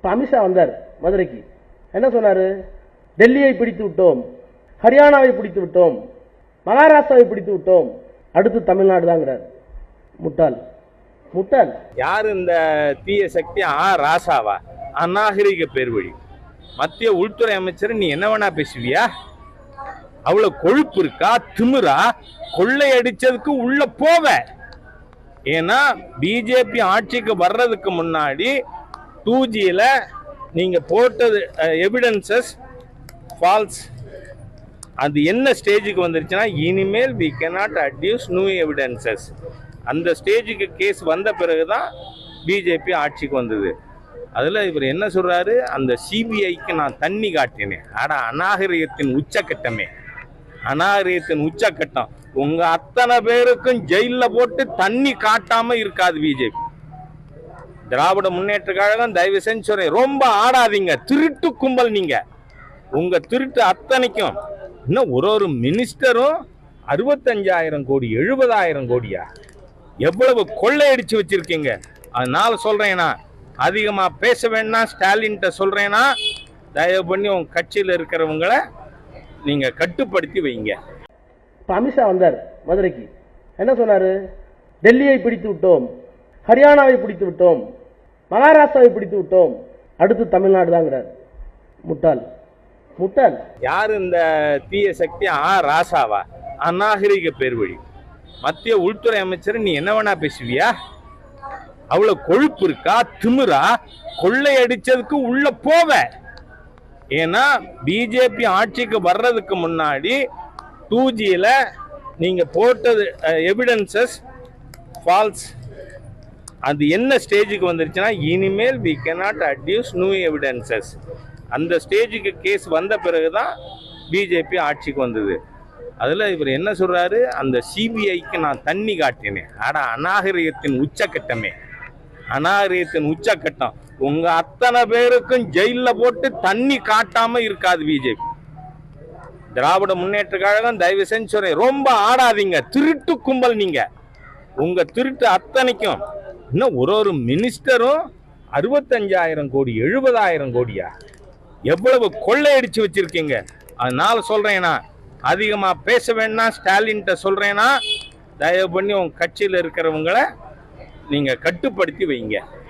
இப்போ அமித்ஷா வந்தார் மதுரைக்கு. என்ன சொன்னார்? டெல்லியை பிடித்து விட்டோம் ஹரியானாவை பிடித்து விட்டோம் மகாராஷ்டிராவை பிடித்து விட்டோம் அடுத்து தமிழ்நாடு தாங்கிறார் முட்டாள். முட்டாள். யார் இந்த தீய சக்தி? ஆ ராசாவா. அநாகரிக பேர் வழி மத்திய உள்துறை அமைச்சர் நீ என்ன வேணா பேசுவியா? அவ்வளவு கொழுப்பு இருக்கா? திமிரா? கொள்ளையடிச்சதுக்கு உள்ள போவ. ஏன்னா பிஜேபி ஆட்சிக்கு வர்றதுக்கு முன்னாடி டூ ஜியில் நீங்கள் போட்டது எவிடன்சஸ் ஃபால்ஸ் அது என்ன ஸ்டேஜுக்கு வந்துருச்சுன்னா இனிமேல் we cannot adduce new evidences அந்த ஸ்டேஜுக்கு கேஸ் வந்த பிறகு தான் பிஜேபி ஆட்சிக்கு வந்தது. அதில் இவர் என்ன சொல்கிறாரு அந்த சிபிஐக்கு நான் தண்ணி காட்டினேன். ஆனால் அநாகரிகத்தின் உச்சக்கட்டமே. அநாகரிகத்தின் உச்சக்கட்டம். உங்கள் அத்தனை பேருக்கும் ஜெயிலில் போட்டு தண்ணி காட்டாமல் இருக்காது பிஜேபி திராவிட முன்னேற்ற கழகம் தயவு செஞ்சு ரொம்ப ஆடாதீங்க. திருட்டு கும்பல் நீங்க. உங்க திருட்டு அத்தனைக்கும். இன்னும் ஒரு ஒரு மினிஸ்டரும் அறுபத்தஞ்சாயிரம் கோடி எழுபதாயிரம் கோடியா? எவ்வளவு கொள்ளையடிச்சு வச்சிருக்கீங்க? அதனால சொல்றேன்னா அதிகமா பேச வேண்டாம் ஸ்டாலின்கிட்ட சொல்றேன்னா தயவு பண்ணி உங்க கட்சியில் இருக்கிறவங்கள நீங்க கட்டுப்படுத்தி வைங்க. அமித்ஷா வந்தார் மதுரைக்கு. என்ன சொன்னார்? டெல்லியை பிடித்து விட்டோம். ஹரியானாவை பிடித்து விட்டோம். மகாராஷ்டிராவை பிடித்து விட்டோம். அடுத்து தமிழ்நாடு தாங்கிறார் முட்டாள். முட்டாள். யார் இந்த தீய சக்தி? ஆ ராசாவா. அநாகரிக பேர் வழி மத்திய உள்துறை அமைச்சர் நீ என்ன வேணா பேசுவியா? அவ்வளவு கொழுப்பு இருக்கா? திமிரா? கொள்ளையடிச்சதுக்கு உள்ள போவ. ஏன்னா பிஜேபி ஆட்சிக்கு வர்றதுக்கு முன்னாடி டூ ஜியில் நீங்கள் போட்டது எவிடன்சஸ் ஃபால்ஸ் அது என்ன ஸ்டேஜுக்கு வந்துருச்சுன்னா இனிமேல் we cannot adduce new evidences அந்த ஸ்டேஜுக்கு கேஸ் வந்த பிறகு தான் பிஜேபி ஆட்சிக்கு வந்தது. அதில் இவர் என்ன சொல்கிறாரு அந்த சிபிஐக்கு நான் தண்ணி காட்டினேன். ஆடா அநாகரிகத்தின் உச்சக்கட்டமே. அநாகரிகத்தின் உச்சக்கட்டம். உங்கள் அத்தனை பேருக்கும் ஜெயிலில் போட்டு தண்ணி காட்டாமல் இருக்காது பிஜேபி திராவிட முன்னேற்ற கழகம் தயவு செஞ்சு சொல்றேன். ரொம்ப ஆடாதீங்க. திருட்டு கும்பல் நீங்க. உங்கள் திருட்டு அத்தனைக்கும் இன்னும் ஒரு ஒரு மினிஸ்டரும் அறுபத்தஞ்சாயிரம் கோடி எழுபதாயிரம் கோடியா? எவ்வளவு கொள்ளையடிச்சு வச்சிருக்கீங்க? அதனால சொல்றேன்னா அதிகமாக பேச வேணாம் ஸ்டாலின்கிட்ட சொல்றேன்னா தயவு பண்ணி உங்கள் கட்சியில் இருக்கிறவங்கள நீங்கள் கட்டுப்படுத்தி வைங்க.